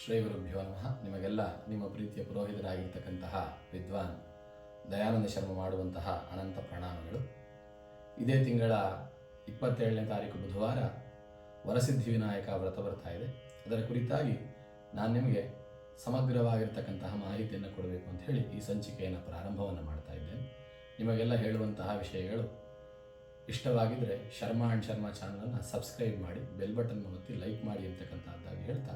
ಶ್ರೀ ನಮಃ ನಿಮಗೆಲ್ಲ ನಿಮ್ಮ ಪ್ರೀತಿಯ ಪುರೋಹಿತರಾಗಿರ್ತಕ್ಕಂತಹ ವಿದ್ವಾನ್ ದಯಾನಂದ ಶರ್ಮ ಮಾಡುವಂತಹ ಅನಂತ ಪ್ರಣಾಮಗಳು. ಇದೇ ತಿಂಗಳ ಇಪ್ಪತ್ತೇಳನೇ ತಾರೀಕು ಬುಧವಾರ ವರಸಿದ್ಧಿ ವಿನಾಯಕ ವ್ರತ ಬರ್ತಾ ಇದೆ. ಅದರ ಕುರಿತಾಗಿ ನಾನು ನಿಮಗೆ ಸಮಗ್ರವಾಗಿರ್ತಕ್ಕಂತಹ ಮಾಹಿತಿಯನ್ನು ಕೊಡಬೇಕು ಅಂತ ಹೇಳಿ ಈ ಸಂಚಿಕೆಯನ್ನು ಪ್ರಾರಂಭವನ್ನು ಮಾಡ್ತಾ ಇದ್ದೇನೆ. ನಿಮಗೆಲ್ಲ ಹೇಳುವಂತಹ ವಿಷಯಗಳು ಇಷ್ಟವಾಗಿದ್ದರೆ ಶರ್ಮಾ ಆ್ಯಂಡ್ ಶರ್ಮಾ ಚಾನಲನ್ನು ಸಬ್ಸ್ಕ್ರೈಬ್ ಮಾಡಿ, ಬೆಲ್ ಬಟನ್ ಒತ್ತಿ ಲೈಕ್ ಮಾಡಿ ಅಂತಕ್ಕಂಥದ್ದಾಗಿ ಹೇಳ್ತಾ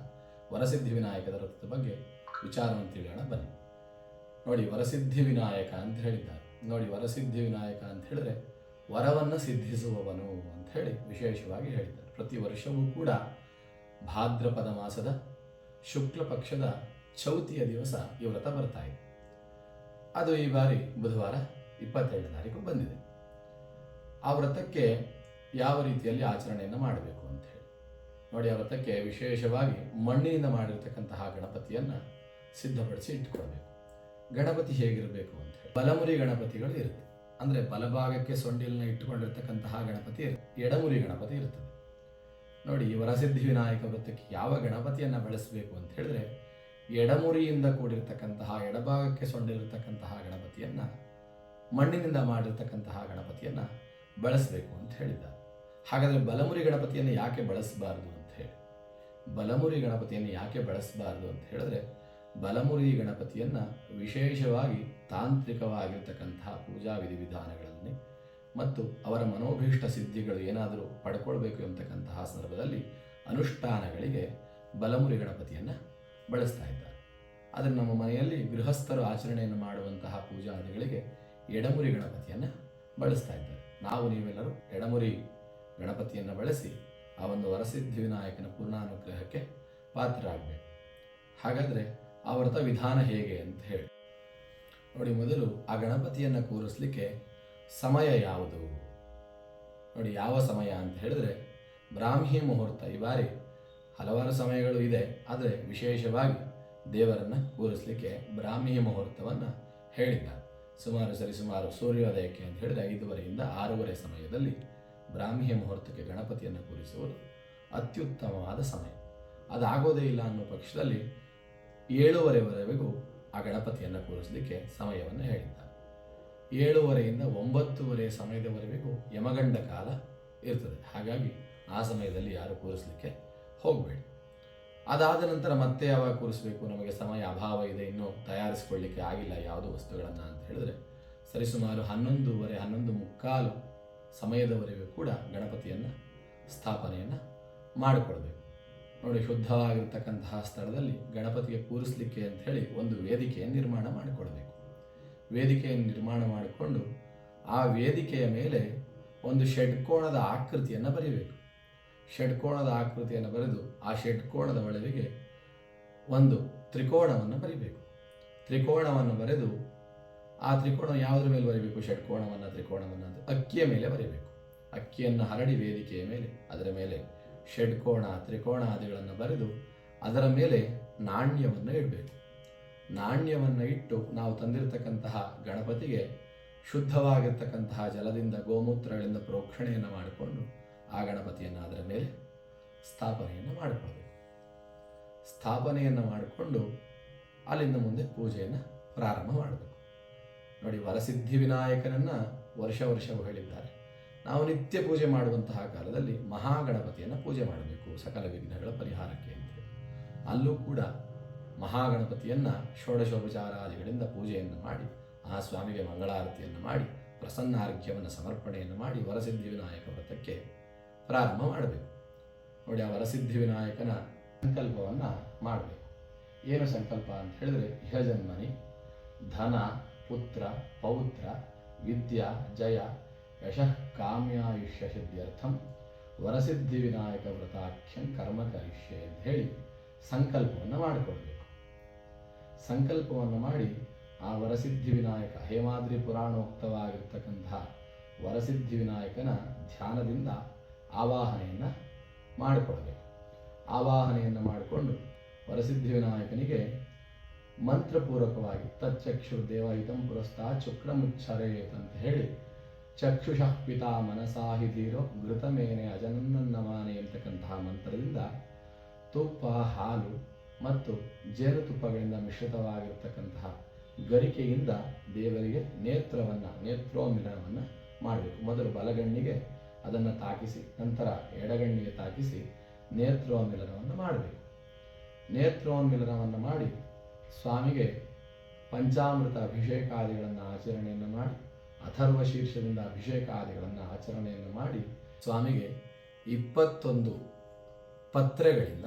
ವರಸಿದ್ಧಿ ವಿನಾಯಕದ ವ್ರತದ ಬಗ್ಗೆ ವಿಚಾರವನ್ನು ತಿಳಿಯೋಣ ಬನ್ನಿ. ನೋಡಿ, ವರಸಿದ್ಧಿ ವಿನಾಯಕ ಅಂತ ಹೇಳಿದ್ದಾರೆ. ನೋಡಿ, ವರಸಿದ್ಧಿ ವಿನಾಯಕ ಅಂತ ಹೇಳಿದ್ರೆ ವರವನ್ನು ಸಿದ್ಧಿಸುವವನು ಅಂತ ಹೇಳಿ ವಿಶೇಷವಾಗಿ ಹೇಳಿದ್ದಾರೆ ಪ್ರತಿ ವರ್ಷವೂ ಕೂಡ ಭಾದ್ರಪದ ಮಾಸದ ಶುಕ್ಲ ಪಕ್ಷದ ಚೌತಿಯ ದಿವಸ ಈ ವ್ರತ ಬರ್ತಾ ಇದೆ. ಅದು ಈ ಬಾರಿ ಬುಧವಾರ ಇಪ್ಪತ್ತೆರಡು ತಾರೀಕು ಬಂದಿದೆ. ಆ ವ್ರತಕ್ಕೆ ಯಾವ ರೀತಿಯಲ್ಲಿ ಆಚರಣೆಯನ್ನು ಮಾಡಬೇಕು ಅಂತ ಹೇಳಿ. ನೋಡಿ ಅವತ್ತಕ್ಕೆ ವಿಶೇಷವಾಗಿ ಮಣ್ಣಿನಿಂದ ಮಾಡಿರ್ತಕ್ಕಂತಹ ಗಣಪತಿಯನ್ನು ಸಿದ್ಧಪಡಿಸಿ ಇಟ್ಕೊಳ್ಬೇಕು ಗಣಪತಿ ಹೇಗಿರಬೇಕು ಅಂತ ಬಲಮುರಿ ಗಣಪತಿಗಳು ಇರುತ್ತೆ. ಅಂದರೆ ಬಲಭಾಗಕ್ಕೆ ಸೊಂಡಿಲನ್ನ ಇಟ್ಟುಕೊಂಡಿರ್ತಕ್ಕಂತಹ ಗಣಪತಿ ಎಡಮುರಿ ಗಣಪತಿ ಇರ್ತದೆ. ನೋಡಿ, ಈ ವರಸಿದ್ಧಿ ವಿನಾಯಕ ವೃತ್ತಕ್ಕೆ ಯಾವ ಗಣಪತಿಯನ್ನು ಬಳಸಬೇಕು ಅಂತ ಹೇಳಿದ್ರೆ, ಎಡಮುರಿಯಿಂದ ಕೂಡಿರ್ತಕ್ಕಂತಹ, ಎಡಭಾಗಕ್ಕೆ ಸೊಂಡಿಲಿರ್ತಕ್ಕಂತಹ ಗಣಪತಿಯನ್ನು, ಮಣ್ಣಿನಿಂದ ಮಾಡಿರ್ತಕ್ಕಂತಹ ಗಣಪತಿಯನ್ನು ಬಳಸಬೇಕು ಅಂತ ಹೇಳಿದ್ದಾರೆ. ಹಾಗಾದರೆ ಬಲಮುರಿ ಗಣಪತಿಯನ್ನು ಯಾಕೆ ಬಳಸಬಾರದು ಬಲಮುರಿ ಗಣಪತಿಯನ್ನು ಯಾಕೆ ಬಳಸಬಾರದು ಅಂತ ಹೇಳಿದ್ರೆ, ಬಲಮುರಿ ಗಣಪತಿಯನ್ನು ವಿಶೇಷವಾಗಿ ತಾಂತ್ರಿಕವಾಗಿರ್ತಕ್ಕಂತಹ ಪೂಜಾ ವಿಧಿವಿಧಾನಗಳಲ್ಲಿ ಮತ್ತು ಅವರ ಮನೋಭೀಷ್ಟ ಸಿದ್ಧಿಗಳು ಏನಾದರೂ ಪಡ್ಕೊಳ್ಬೇಕು ಎಂಬತಕ್ಕಂತಹ ಸಂದರ್ಭದಲ್ಲಿ ಅನುಷ್ಠಾನಗಳಿಗೆ ಬಲಮುರಿ ಗಣಪತಿಯನ್ನು ಬಳಸ್ತಾ ಇದ್ದಾರೆ. ಆದರೆ ನಮ್ಮ ಮನೆಯಲ್ಲಿ ಗೃಹಸ್ಥರು ಆಚರಣೆಯನ್ನು ಮಾಡುವಂತಹ ಪೂಜಾದಿಗಳಿಗೆ ಎಡಮುರಿ ಗಣಪತಿಯನ್ನು ಬಳಸ್ತಾ ಇದ್ದಾರೆ. ನಾವು ನೀವೆಲ್ಲರೂ ಎಡಮುರಿ ಗಣಪತಿಯನ್ನು ಬಳಸಿ ಆ ಒಂದು ವರಸಿದ್ಧಿ ವಿನಾಯಕನ ಪೂರ್ಣಾನುಗ್ರಹಕ್ಕೆ ಪಾತ್ರರಾಗಬೇಕು. ಹಾಗಾದರೆ ಆ ವ್ರತ ವಿಧಾನ ಹೇಗೆ ಅಂತ ಹೇಳಿ. ನೋಡಿ, ಮೊದಲು ಆ ಗಣಪತಿಯನ್ನು ಕೂರಿಸ್ಲಿಕ್ಕೆ ಸಮಯ ಯಾವುದು? ನೋಡಿ, ಯಾವ ಸಮಯ ಅಂತ ಹೇಳಿದ್ರೆ, ಬ್ರಾಹ್ಮಿ ಮುಹೂರ್ತ ಈ ಬಾರಿ ಹಲವಾರು ಸಮಯಗಳು ಇದೆ, ಆದರೆ ವಿಶೇಷವಾಗಿ ದೇವರನ್ನು ಕೂರಿಸ್ಲಿಕ್ಕೆ ಬ್ರಾಹ್ಮಿ ಮುಹೂರ್ತವನ್ನು ಹೇಳಿದ್ದ ಸುಮಾರು ಸರಿಸುಮಾರು ಸೂರ್ಯೋದಯಕ್ಕೆ ಅಂತ ಹೇಳಿದ್ರೆ ಐದೂವರೆಯಿಂದ ಆರೂವರೆ ಸಮಯದಲ್ಲಿ ಬ್ರಾಹ್ಮಿ ಮುಹೂರ್ತಕ್ಕೆ ಗಣಪತಿಯನ್ನು ಕೂರಿಸುವುದು ಅತ್ಯುತ್ತಮವಾದ ಸಮಯ. ಅದಾಗೋದೇ ಇಲ್ಲ ಅನ್ನೋ ಪಕ್ಷದಲ್ಲಿ ಏಳುವರೆವರೆಗೂ ಆ ಗಣಪತಿಯನ್ನು ಕೂರಿಸಲಿಕ್ಕೆ ಸಮಯವನ್ನು ಹೇಳಿದ್ದಾರೆ. ಏಳುವರೆಯಿಂದ ಒಂಬತ್ತುವರೆ ಸಮಯದವರೆಗೂ ಯಮಗಂಡ ಕಾಲ ಇರ್ತದೆ. ಹಾಗಾಗಿ ಆ ಸಮಯದಲ್ಲಿ ಯಾರು ಕೂರಿಸಲಿಕ್ಕೆ ಹೋಗಬೇಡಿ. ಅದಾದ ನಂತರ ಮತ್ತೆ ಯಾವಾಗ ಕೂರಿಸಬೇಕು? ನಮಗೆ ಸಮಯ ಅಭಾವ ಇದೆ. ಇನ್ನೂ ತಯಾರಿಸಿಕೊಳ್ಳಿಕ್ಕೆ ಆಗಿಲ್ಲ. ಯಾವುದು ವಸ್ತುಗಳನ್ನು ಅಂತ ಹೇಳಿದ್ರೆ ಸರಿಸುಮಾರು ಹನ್ನೊಂದೂವರೆ, ಹನ್ನೊಂದು ಮುಕ್ಕಾಲು ಸಮಯದವರೆಗೂ ಕೂಡ ಗಣಪತಿಯನ್ನು ಸ್ಥಾಪನೆಯನ್ನು ಮಾಡಿಕೊಳ್ಬೇಕು. ನೋಡಿ, ಶುದ್ಧವಾಗಿರ್ತಕ್ಕಂತಹ ಸ್ಥಳದಲ್ಲಿ ಗಣಪತಿಗೆ ಕೂರಿಸಲಿಕ್ಕೆ ಹೇಳಿ ಒಂದು ವೇದಿಕೆಯನ್ನು ನಿರ್ಮಾಣ ಮಾಡಿಕೊಳ್ಬೇಕು. ವೇದಿಕೆಯನ್ನು ನಿರ್ಮಾಣ ಮಾಡಿಕೊಂಡು ಆ ವೇದಿಕೆಯ ಮೇಲೆ ಒಂದು ಷಡ್ಕೋಣದ ಆಕೃತಿಯನ್ನು ಬರೀಬೇಕು. ಷಡ್ಕೋಣದ ಆಕೃತಿಯನ್ನು ಬರೆದು ಆ ಷಡ್ಕೋಣದ ಒಳಗೆ ಒಂದು ತ್ರಿಕೋಣವನ್ನು ಬರಿಬೇಕು. ತ್ರಿಕೋಣವನ್ನು ಬರೆದು ಆ ತ್ರಿಕೋಣ ಯಾವುದ್ರ ಮೇಲೆ ಬರೀಬೇಕು? ಷಟ್ಕೋಣವನ್ನು, ತ್ರಿಕೋಣವನ್ನು ಅಕ್ಕಿಯ ಮೇಲೆ ಬರೀಬೇಕು. ಅಕ್ಕಿಯನ್ನು ಹರಡಿ ವೇದಿಕೆಯ ಮೇಲೆ, ಅದರ ಮೇಲೆ ಷಡ್ಕೋಣ ತ್ರಿಕೋಣ ಆದಿಗಳನ್ನು ಬರೆದು ಅದರ ಮೇಲೆ ನಾಣ್ಯವನ್ನು ಇಡಬೇಕು. ನಾಣ್ಯವನ್ನು ಇಟ್ಟು ನಾವು ತಂದಿರತಕ್ಕಂತಹ ಗಣಪತಿಗೆ ಶುದ್ಧವಾಗಿರ್ತಕ್ಕಂತಹ ಜಲದಿಂದ ಗೋಮೂತ್ರಗಳಿಂದ ಪ್ರೋಕ್ಷಣೆಯನ್ನು ಮಾಡಿಕೊಂಡು ಆ ಗಣಪತಿಯನ್ನು ಅದರ ಮೇಲೆ ಸ್ಥಾಪನೆಯನ್ನು ಮಾಡಿಕೊಳ್ಬೇಕು. ಸ್ಥಾಪನೆಯನ್ನು ಮಾಡಿಕೊಂಡು ಅಲ್ಲಿಂದ ಮುಂದೆ ಪೂಜೆಯನ್ನು ಪ್ರಾರಂಭ ಮಾಡಬೇಕು. ನೋಡಿ, ವರಸಿದ್ಧಿ ವಿನಾಯಕನನ್ನು ವರ್ಷ ವರ್ಷವೂ ಹೇಳಿದ್ದಾರೆ. ನಾವು ನಿತ್ಯ ಪೂಜೆ ಮಾಡುವಂತಹ ಕಾಲದಲ್ಲಿ ಮಹಾಗಣಪತಿಯನ್ನು ಪೂಜೆ ಮಾಡಬೇಕು, ಸಕಲ ವಿಘ್ನಗಳ ಪರಿಹಾರಕ್ಕೆ ಅಂತ ಅಲ್ಲೂ ಕೂಡ ಮಹಾಗಣಪತಿಯನ್ನು ಷೋಡಶೋಪಚಾರಾದಿಗಳಿಂದ ಪೂಜೆಯನ್ನು ಮಾಡಿ, ಆ ಸ್ವಾಮಿಗೆ ಮಂಗಳಾರತಿಯನ್ನು ಮಾಡಿ, ಪ್ರಸನ್ನಾರ್ಘ್ಯವನ್ನು ಸಮರ್ಪಣೆಯನ್ನು ಮಾಡಿ ವರಸಿದ್ಧಿ ವಿನಾಯಕ ವ್ರತಕ್ಕೆ ಪ್ರಾರಂಭ ಮಾಡಬೇಕು. ನೋಡಿ, ಆ ವರಸಿದ್ಧಿ ವಿನಾಯಕನ ಸಂಕಲ್ಪವನ್ನು ಮಾಡಬೇಕು. ಏನು ಸಂಕಲ್ಪ ಅಂತ ಹೇಳಿದ್ರೆ ಇಹಜನ್ಮನಿ ಧನ ಪುತ್ರ, ಪೌತ್ರ, ವಿದ್ಯಾ, ಜಯ, ಯಶಃ ಕಾಮ್ಯಾಯುಷ್ಯ ಸಿದ್ಧ್ಯರ್ಥಂ. ವರಸಿದ್ಧಿ ವಿನಾಯಕ ವ್ರತಾಖ್ಯಂ ಕರ್ಮ ಕರಿಷ್ಯೆ ಅಂತ ಹೇಳಿ ಸಂಕಲ್ಪವನ್ನು ಮಾಡಿಕೊಳ್ಬೇಕು ಸಂಕಲ್ಪವನ್ನು ಮಾಡಿ ಆ ವರಸಿದ್ಧಿ ವಿನಾಯಕ, ಹೇಮಾದ್ರಿ ಪುರಾಣೋಕ್ತವಾಗಿರ್ತಕ್ಕಂತಹ ವರಸಿದ್ಧಿ ವಿನಾಯಕನ ಧ್ಯಾನದಿಂದ ಆವಾಹನೆಯನ್ನು ಮಾಡಿಕೊಳ್ಬೇಕು ಆವಾಹನೆಯನ್ನು ಮಾಡಿಕೊಂಡು ವರಸಿದ್ಧಿ ವಿನಾಯಕನಿಗೆ ಮಂತ್ರಪೂರ್ವಕವಾಗಿ ತಚ್ಚಕ್ಷು ದೇವಹಿತಂ ಪುರಸ್ತಾ ಚುಕ್ರಮುಚ್ಛರೇತ್ ಅಂತ ಹೇಳಿ, ಚಕ್ಷುಷಃ ಪಿತಾ ಮನಸಾಹಿ ಧೀರೋ ಘೃತಮೇನೆ ಅಜನನ್ನಮಾನೆ ಅಂತಕ್ಕಂತಹ ಮಂತ್ರದಿಂದ ತುಪ್ಪ, ಹಾಲು ಮತ್ತು ಜೇನುತುಪ್ಪಗಳಿಂದ ಮಿಶ್ರಿತವಾಗಿರ್ತಕ್ಕಂತಹ ಗರಿಕೆಯಿಂದ ದೇವರಿಗೆ ನೇತ್ರವನ್ನು ನೇತ್ರೋಮಿಲನವನ್ನು ಮಾಡಬೇಕು. ಮೊದಲು ಬಲಗಣ್ಣಿಗೆ ಅದನ್ನು ತಾಕಿಸಿ, ನಂತರ ಎಡಗಣ್ಣಿಗೆ ತಾಕಿಸಿ ನೇತ್ರೋಮಿಲನವನ್ನು ಮಾಡಬೇಕು. ನೇತ್ರೋನ್ಮಿಲನವನ್ನು ಮಾಡಿ ಸ್ವಾಮಿಗೆ ಪಂಚಾಮೃತ ಅಭಿಷೇಕಾದಿಗಳನ್ನು ಆಚರಣೆಯನ್ನು ಮಾಡಿ, ಅಥರ್ವ ಶೀರ್ಷದಿಂದ ಅಭಿಷೇಕಾದಿಗಳನ್ನು ಆಚರಣೆಯನ್ನು ಮಾಡಿ, ಸ್ವಾಮಿಗೆ ಇಪ್ಪತ್ತೊಂದು ಪತ್ರೆಗಳಿಂದ,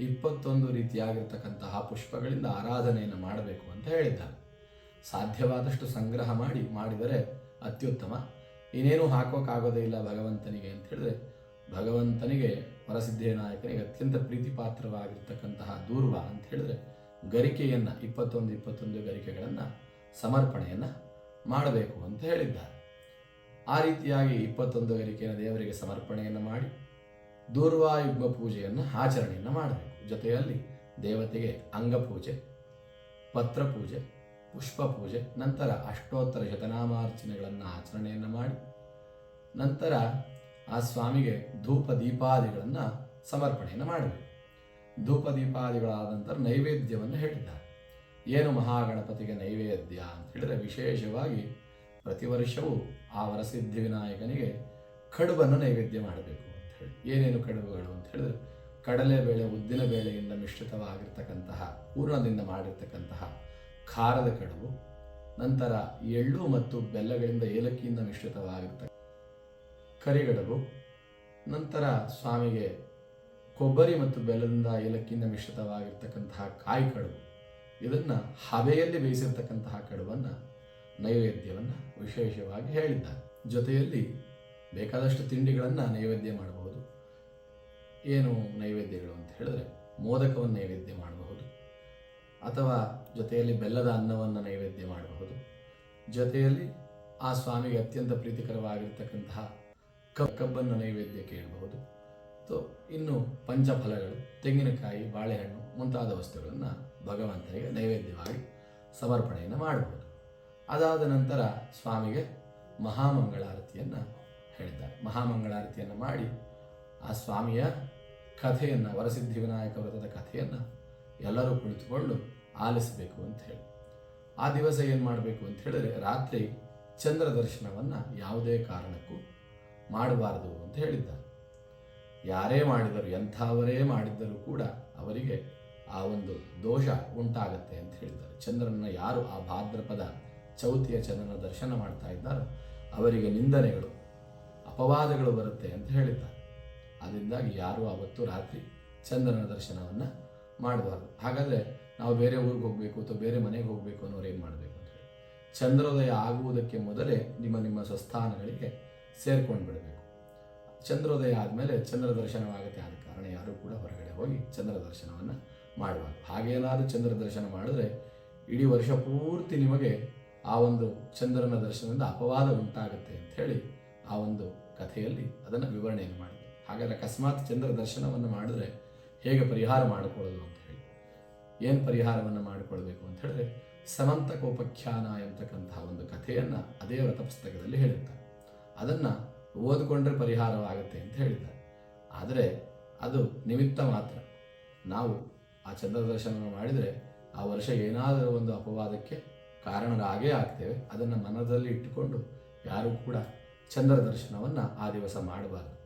ಇಪ್ಪತ್ತೊಂದು ರೀತಿಯಾಗಿರ್ತಕ್ಕಂತಹ ಪುಷ್ಪಗಳಿಂದ ಆರಾಧನೆಯನ್ನು ಮಾಡಬೇಕು ಅಂತ ಹೇಳಿದ್ದಾರೆ. ಸಾಧ್ಯವಾದಷ್ಟು ಸಂಗ್ರಹ ಮಾಡಿ, ಮಾಡಿದರೆ ಅತ್ಯುತ್ತಮ. ಇನ್ನೇನು ಹಾಕೋಕ್ಕಾಗೋದೇ ಇಲ್ಲ ಭಗವಂತನಿಗೆ ಅಂತ ಹೇಳಿದ್ರೆ, ಭಗವಂತನಿಗೆ ವರಸಿದ್ಧಿವಿನಾಯಕನಿಗೆ ಅತ್ಯಂತ ಪ್ರೀತಿಪಾತ್ರವಾಗಿರ್ತಕ್ಕಂತಹ ದೂರ್ವ ಅಂತ ಹೇಳಿದ್ರೆ ಗರಿಕೆಯನ್ನು, ಇಪ್ಪತ್ತೊಂದು ಇಪ್ಪತ್ತೊಂದು ಗರಿಕೆಗಳನ್ನು ಸಮರ್ಪಣೆಯನ್ನು ಮಾಡಬೇಕು ಅಂತ ಹೇಳಿದ್ದಾರೆ. ಆ ರೀತಿಯಾಗಿ ಇಪ್ಪತ್ತೊಂದು ಗರಿಕೆಯನ್ನು ದೇವರಿಗೆ ಸಮರ್ಪಣೆಯನ್ನು ಮಾಡಿ, ದೂರ್ವಾಯುಗ್ಮ ಪೂಜೆಯನ್ನು ಆಚರಣೆಯನ್ನು ಮಾಡಬೇಕು. ಜೊತೆಯಲ್ಲಿ ದೇವತೆಗೆ ಅಂಗಪೂಜೆ ಪತ್ರ ಪೂಜೆ, ಪುಷ್ಪ ಪೂಜೆ, ನಂತರ ಅಷ್ಟೋತ್ತರ ಶತನಾಮಾರ್ಚನೆಗಳನ್ನು ಆಚರಣೆಯನ್ನು ಮಾಡಿ, ನಂತರ ಆ ಸ್ವಾಮಿಗೆ ಧೂಪ ದೀಪಾದಿಗಳನ್ನು ಸಮರ್ಪಣೆಯನ್ನು ಮಾಡಬೇಕು. ಧೂಪ ದೀಪಾದಿಗಳಾದ ನಂತರ ನೈವೇದ್ಯವನ್ನು ಹೇಳಿದ್ದಾರೆ. ಏನು ಮಹಾಗಣಪತಿಗೆ ನೈವೇದ್ಯ ಅಂತ ಹೇಳಿದರೆ ವಿಶೇಷವಾಗಿ ಪ್ರತಿ ವರ್ಷವೂ ಆ ವರಸಿದ್ಧಿ ವಿನಾಯಕನಿಗೆ ಕಡುಬನ್ನು ನೈವೇದ್ಯ ಮಾಡಬೇಕು ಅಂತ ಹೇಳಿ. ಏನೇನು ಕಡುಬುಗಳು ಅಂತ ಹೇಳಿದ್ರೆ ಕಡಲೆಬೇಳೆ ಉದ್ದಿನ ಬೇಳೆಯಿಂದ ಮಿಶ್ರಿತವಾಗಿರ್ತಕ್ಕಂತಹ ಪೂರ್ಣದಿಂದ ಮಾಡಿರ್ತಕ್ಕಂತಹ ಖಾರದ ಕಡುಬು, ನಂತರ ಎಳ್ಳು ಮತ್ತು ಬೆಲ್ಲಗಳಿಂದ ಏಲಕ್ಕಿಯಿಂದ ಮಿಶ್ರಿತವಾಗಿರ್ತಕ್ಕ ಕರಿಗಡುಬು, ನಂತರ ಸ್ವಾಮಿಗೆ ಕೊಬ್ಬರಿ ಮತ್ತು ಬೆಲ್ಲದಿಂದ ಏಲಕ್ಕಿಯಿಂದ ಮಿಶ್ರಿತವಾಗಿರ್ತಕ್ಕಂತಹ ಕಾಯಿ ಕಡುಬು ಇದನ್ನು ಹಬೆಯಲ್ಲಿ ಬೇಯಿಸಿರ್ತಕ್ಕಂತಹ ಕಡುಬನ್ನು ನೈವೇದ್ಯವನ್ನು ವಿಶೇಷವಾಗಿ ಹೇಳಿದ್ದಾರೆ. ಜೊತೆಯಲ್ಲಿ ಬೇಕಾದಷ್ಟು ತಿಂಡಿಗಳನ್ನು ನೈವೇದ್ಯ ಮಾಡಬಹುದು. ಏನು ನೈವೇದ್ಯಗಳು ಅಂತ ಹೇಳಿದ್ರೆ ಮೋದಕವನ್ನು ನೈವೇದ್ಯ ಮಾಡಬಹುದು. ಅಥವಾ ಜೊತೆಯಲ್ಲಿ ಬೆಲ್ಲದ ಅನ್ನವನ್ನು ನೈವೇದ್ಯ ಮಾಡಬಹುದು. ಜೊತೆಯಲ್ಲಿ ಆ ಸ್ವಾಮಿಗೆ ಅತ್ಯಂತ ಪ್ರೀತಿಕರವಾಗಿರ್ತಕ್ಕಂತಹ ಕಬ್ ಕಬ್ಬನ್ನು ನೈವೇದ್ಯಕ್ಕೆ ಇಡಬಹುದು ಸೊ ಇನ್ನು ಪಂಚಫಲಗಳು, ತೆಂಗಿನಕಾಯಿ, ಬಾಳೆಹಣ್ಣು ಮುಂತಾದ ವಸ್ತುಗಳನ್ನು ಭಗವಂತನಿಗೆ ನೈವೇದ್ಯವಾಗಿ ಸಮರ್ಪಣೆಯನ್ನು ಮಾಡಬಹುದು. ಅದಾದ ನಂತರ ಸ್ವಾಮಿಗೆ ಮಹಾಮಂಗಳಾರತಿಯನ್ನು ಹೇಳಿದ್ದಾರೆ. ಮಹಾಮಂಗಳಾರತಿಯನ್ನು ಮಾಡಿ ಆ ಸ್ವಾಮಿಯ ಕಥೆಯನ್ನು, ವರಸಿದ್ಧಿ ವಿನಾಯಕ ವ್ರತದ ಕಥೆಯನ್ನು ಎಲ್ಲರೂ ಕುಳಿತುಕೊಂಡು ಆಲಿಸಬೇಕು ಅಂತ ಹೇಳಿ. ಆ ದಿವಸ ಏನು ಮಾಡಬೇಕು ಅಂತ ಹೇಳಿದ್ರೆ ರಾತ್ರಿ ಚಂದ್ರ ದರ್ಶನವನ್ನು ಯಾವುದೇ ಕಾರಣಕ್ಕೂ ಮಾಡಬಾರದು ಅಂತ ಹೇಳಿದ್ದಾರೆ. ಯಾರೇ ಮಾಡಿದರು, ಎಂಥವರೇ ಮಾಡಿದ್ದರೂ ಕೂಡ ಅವರಿಗೆ ಆ ಒಂದು ದೋಷ ಉಂಟಾಗತ್ತೆ ಅಂತ ಹೇಳಿದ್ದಾರೆ. ಚಂದ್ರನ ಯಾರು ಆ ಭಾದ್ರಪದ ಚೌತಿಯ ಚಂದ್ರನ ದರ್ಶನ ಮಾಡ್ತಾ ಇದ್ದಾರೋ, ಅವರಿಗೆ ನಿಂದನೆಗಳು, ಅಪವಾದಗಳು ಬರುತ್ತೆ ಅಂತ ಹೇಳಿದ್ದಾರೆ. ಅದರಿಂದಾಗಿ ಯಾರು ಆವತ್ತು ರಾತ್ರಿ ಚಂದ್ರನ ದರ್ಶನವನ್ನು ಮಾಡಬಾರ್ದು. ಹಾಗಾದರೆ ನಾವು ಬೇರೆ ಊರಿಗೆ ಹೋಗಬೇಕು ಅಥವಾ ಬೇರೆ ಮನೆಗೆ ಹೋಗಬೇಕು ಅನ್ನೋರು ಏನು ಮಾಡಬೇಕು ಅಂತ ಹೇಳಿ. ಚಂದ್ರೋದಯ ಆಗುವುದಕ್ಕೆ ಮೊದಲೇ ನಿಮ್ಮ ನಿಮ್ಮ ಸ್ವಸ್ಥಾನಗಳಿಗೆ ಸೇರ್ಕೊಂಡು ಬಿಡಬೇಕು ಚಂದ್ರೋದಯ ಆದಮೇಲೆ ಚಂದ್ರ ದರ್ಶನವಾಗುತ್ತೆ ಆದ ಕಾರಣ ಯಾರೂ ಕೂಡ ಹೊರಗಡೆ ಹೋಗಿ ಚಂದ್ರ ದರ್ಶನವನ್ನು ಮಾಡಬಾರ್ದು ಹಾಗೇನಾದರೂ ಚಂದ್ರ ದರ್ಶನ ಮಾಡಿದ್ರೆ ಇಡೀ ವರ್ಷ ಪೂರ್ತಿ ನಿಮಗೆ ಆ ಒಂದು ಚಂದ್ರನ ದರ್ಶನದಿಂದ ಅಪವಾದ ಉಂಟಾಗುತ್ತೆ ಅಂತ ಹೇಳಿ ಆ ಒಂದು ಕಥೆಯಲ್ಲಿ ಅದನ್ನು ವಿವರಣೆಯನ್ನು ಮಾಡಿದೆ ಹಾಗಾದರೆ ಅಕಸ್ಮಾತ್ ಚಂದ್ರ ದರ್ಶನವನ್ನು ಮಾಡಿದ್ರೆ ಹೇಗೆ ಪರಿಹಾರ ಮಾಡಿಕೊಳ್ಳೋದು ಅಂತ ಹೇಳಿ. ಏನು ಪರಿಹಾರವನ್ನು ಮಾಡಿಕೊಳ್ಬೇಕು ಅಂತ ಹೇಳಿದ್ರೆ ಸಮಂತಕೋಪಖ್ಯಾನ ಎಂತಕ್ಕಂತಹ ಒಂದು ಕಥೆಯನ್ನು ಅದೇ ವ್ರತ ಪುಸ್ತಕದಲ್ಲಿ ಹೇಳಿರ್ತಾರೆ. ಅದನ್ನು ಓದಿಕೊಂಡ್ರೆ ಪರಿಹಾರವಾಗುತ್ತೆ ಅಂತ ಹೇಳಿದ್ದಾರೆ. ಆದರೆ ಅದು ನಿಮಿತ್ತ ಮಾತ್ರ. ನಾವು ಆ ಚಂದ್ರ ಮಾಡಿದರೆ ಆ ವರ್ಷ ಏನಾದರೂ ಒಂದು ಅಪವಾದಕ್ಕೆ ಕಾರಣರಾಗೇ ಆಗ್ತೇವೆ. ಅದನ್ನು ಮನದಲ್ಲಿ ಇಟ್ಟುಕೊಂಡು ಯಾರೂ ಕೂಡ ಚಂದ್ರ ದರ್ಶನವನ್ನು ಆ ದಿವಸ ಮಾಡಬಾರದು.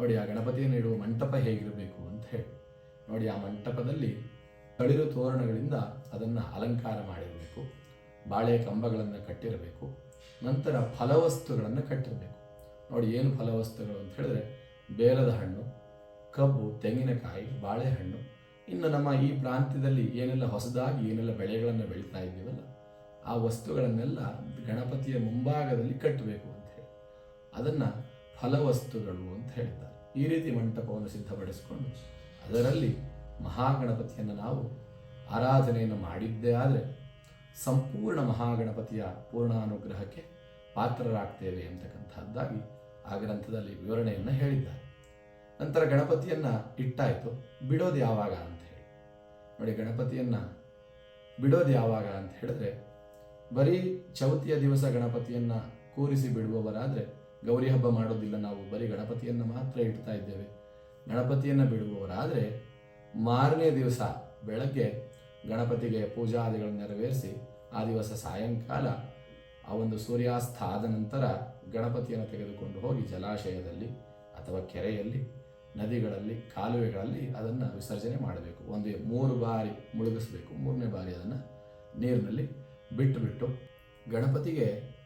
ನೋಡಿ, ಆ ಗಣಪತಿಯನ್ನು ಇಡುವ ಮಂಟಪ ಹೇಗಿರಬೇಕು ಅಂತ ಹೇಳಿ. ನೋಡಿ, ಆ ಮಂಟಪದಲ್ಲಿ ತಳಿರು ತೋರಣಗಳಿಂದ ಅದನ್ನು ಅಲಂಕಾರ ಮಾಡಿರಬೇಕು. ಬಾಳೆ ಕಂಬಗಳನ್ನು ಕಟ್ಟಿರಬೇಕು. ನಂತರ ಫಲವಸ್ತುಗಳನ್ನು ಕಟ್ಟಿರಬೇಕು. ನೋಡಿ, ಏನು ಫಲವಸ್ತುಗಳು ಅಂತ ಹೇಳಿದ್ರೆ, ಬೇಲದ ಹಣ್ಣು, ಕಬ್ಬು, ತೆಂಗಿನಕಾಯಿ, ಬಾಳೆಹಣ್ಣು. ಇನ್ನು ನಮ್ಮ ಈ ಪ್ರಾಂತ್ಯದಲ್ಲಿ ಏನೆಲ್ಲ ಹೊಸದಾಗಿ ಏನೆಲ್ಲ ಬೆಳೆಗಳನ್ನು ಬೆಳೀತಾ ಇದ್ದೀವಲ್ಲ, ಆ ವಸ್ತುಗಳನ್ನೆಲ್ಲ ಗಣಪತಿಯ ಮುಂಭಾಗದಲ್ಲಿ ಕಟ್ಟಬೇಕು ಅಂತ ಹೇಳಿ. ಅದನ್ನು ಫಲವಸ್ತುಗಳು ಅಂತ ಹೇಳ್ತಾರೆ. ಈ ರೀತಿ ಮಂಟಪವನ್ನು ಸಿದ್ಧಪಡಿಸಿಕೊಂಡು ಅದರಲ್ಲಿ ಮಹಾಗಣಪತಿಯನ್ನು ನಾವು ಆರಾಧನೆಯನ್ನು ಮಾಡಿದ್ದೇ ಆದರೆ, ಸಂಪೂರ್ಣ ಮಹಾಗಣಪತಿಯ ಪೂರ್ಣ ಅನುಗ್ರಹಕ್ಕೆ ಪಾತ್ರರಾಗ್ತೇವೆ ಅಂತಕ್ಕಂಥದ್ದಾಗಿ ಆ ಗ್ರಂಥದಲ್ಲಿ ವಿವರಣೆಯನ್ನು ಹೇಳಿದ್ದಾರೆ. ನಂತರ ಗಣಪತಿಯನ್ನು ಇಟ್ಟಾಯಿತು. ಬಿಡೋದು ಯಾವಾಗ ಅಂತ ಹೇಳಿ. ನೋಡಿ, ಗಣಪತಿಯನ್ನು ಬಿಡೋದು ಯಾವಾಗ ಅಂತ ಹೇಳಿದ್ರೆ, ಬರೀ ಚೌತಿಯ ದಿವಸ ಗಣಪತಿಯನ್ನು ಕೂರಿಸಿ ಬಿಡುವವರಾದರೆ ಗೌರಿ ಹಬ್ಬ ಮಾಡೋದಿಲ್ಲ ನಾವು. ಬರೀ ಗಣಪತಿಯನ್ನು ಮಾತ್ರ ಇಡ್ತಾ ಇದ್ದೇವೆ. ಗಣಪತಿಯನ್ನು ಬಿಡುವವರಾದರೆ ಮಾರನೇ ದಿವಸ ಬೆಳಗ್ಗೆ ಗಣಪತಿಗೆ ಪೂಜಾದಿಗಳನ್ನು ನೆರವೇರಿಸಿ, ಆ ದಿವಸ ಸಾಯಂಕಾಲ ಆ ಒಂದು ಸೂರ್ಯಾಸ್ತ ಆದ ನಂತರ ಗಣಪತಿಯನ್ನು ತೆಗೆದುಕೊಂಡು ಹೋಗಿ ಜಲಾಶಯದಲ್ಲಿ ಅಥವಾ ಕೆರೆಯಲ್ಲಿ, ನದಿಗಳಲ್ಲಿ, ಕಾಲುವೆಗಳಲ್ಲಿ ಅದನ್ನು ವಿಸರ್ಜನೆ ಮಾಡಬೇಕು. ಒಂದು ಮೂರು ಬಾರಿ ಮುಳುಗಿಸಬೇಕು. ಮೂರನೇ ಬಾರಿ ಅದನ್ನು ನೀರಿನಲ್ಲಿ ಬಿಟ್ಟು ಬಿಟ್ಟು ಗಣಪತಿಗೆ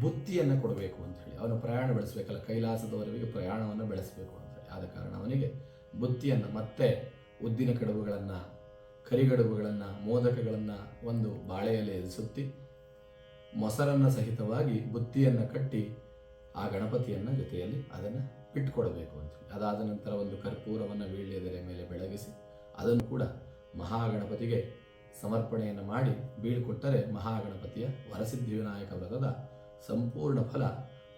ಬುತ್ತಿಯನ್ನು ಕೊಡಬೇಕು ಅಂತ ಹೇಳಿ. ಅವನು ಪ್ರಯಾಣ ಬೆಳೆಸಬೇಕಲ್ಲ, ಕೈಲಾಸದವರೆಗೆ ಪ್ರಯಾಣವನ್ನು ಬೆಳೆಸಬೇಕು ಅಂತ ಹೇಳಿ. ಆದ ಕಾರಣ ಅವನಿಗೆ ಬುತ್ತಿಯನ್ನು ಮತ್ತೆ ಉದ್ದಿನ ಕಡುಬುಗಳನ್ನು, ಕರಿಗಡುಬುಗಳನ್ನು, ಮೋದಕಗಳನ್ನು ಒಂದು ಬಾಳೆಯಲ್ಲಿ ಎದುರಿಸುತ್ತಿ ಸುತ್ತಿ ಮೊಸರನ್ನು ಸಹಿತವಾಗಿ ಬುತ್ತಿಯನ್ನು ಕಟ್ಟಿ ಆ ಗಣಪತಿಯನ್ನು ಜೊತೆಯಲ್ಲಿ ಅದನ್ನು ಬಿಟ್ಟುಕೊಡಬೇಕು ಅಂತ. ಅದಾದ ನಂತರ ಒಂದು ಕರ್ಪೂರವನ್ನು ವೀಳ್ಯದೆಲೆ ಮೇಲೆ ಬೆಳಗಿಸಿ ಅದನ್ನು ಕೂಡ ಮಹಾಗಣಪತಿಗೆ ಸಮರ್ಪಣೆಯನ್ನು ಮಾಡಿ ಬೀಳ್ಕೊಟ್ಟರೆ ಮಹಾಗಣಪತಿಯ ವರಸಿದ್ಧಿ ವಿನಾಯಕ ವ್ರತದ ಸಂಪೂರ್ಣ ಫಲ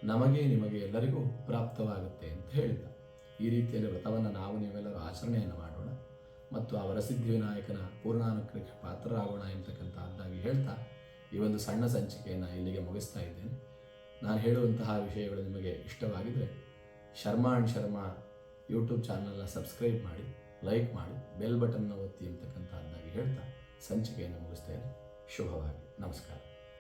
ನಮಗೆ ನಿಮಗೆ ಎಲ್ಲರಿಗೂ ಪ್ರಾಪ್ತವಾಗುತ್ತೆ ಅಂತ ಹೇಳಿದ. ಈ ರೀತಿಯಲ್ಲಿ ವ್ರತವನ್ನು ನಾವು ನೀವೆಲ್ಲರೂ ಆಚರಣೆಯನ್ನು ಮಾಡೋಣ. ಮತ್ತು ಆ ವರಸಿದ್ಧಿ ವಿನಾಯಕನ ಪೂರ್ಣಾನುಗ್ರಹಕ್ಕೆ ಪಾತ್ರರಾಗೋಣ ಎಂತಕ್ಕಂಥದ್ದಾಗಿ ಹೇಳ್ತಾ ಈ ಒಂದು ಸಣ್ಣ ಸಂಚಿಕೆಯನ್ನು ಇಲ್ಲಿಗೆ ಮುಗಿಸ್ತಾ ಇದ್ದೇನೆ. ನಾನು ಹೇಳುವಂತಹ ವಿಷಯಗಳು ನಿಮಗೆ ಇಷ್ಟವಾಗಿದ್ದರೆ ಶರ್ಮಾ ಅಂಡ್ ಶರ್ಮಾ ಯೂಟ್ಯೂಬ್ ಚಾನಲ್ನ ಸಬ್ಸ್ಕ್ರೈಬ್ ಮಾಡಿ, ಲೈಕ್ ಮಾಡಿ, ಬೆಲ್ ಬಟನ್ನ ಒತ್ತಿ ಅಂತಕ್ಕಂಥದ್ದಾಗಿ ಹೇಳ್ತಾ ಸಂಚಿಕೆಯನ್ನು ಮುಗಿಸ್ತೇನೆ ಶುಭವಾಗಿ. ನಮಸ್ಕಾರ.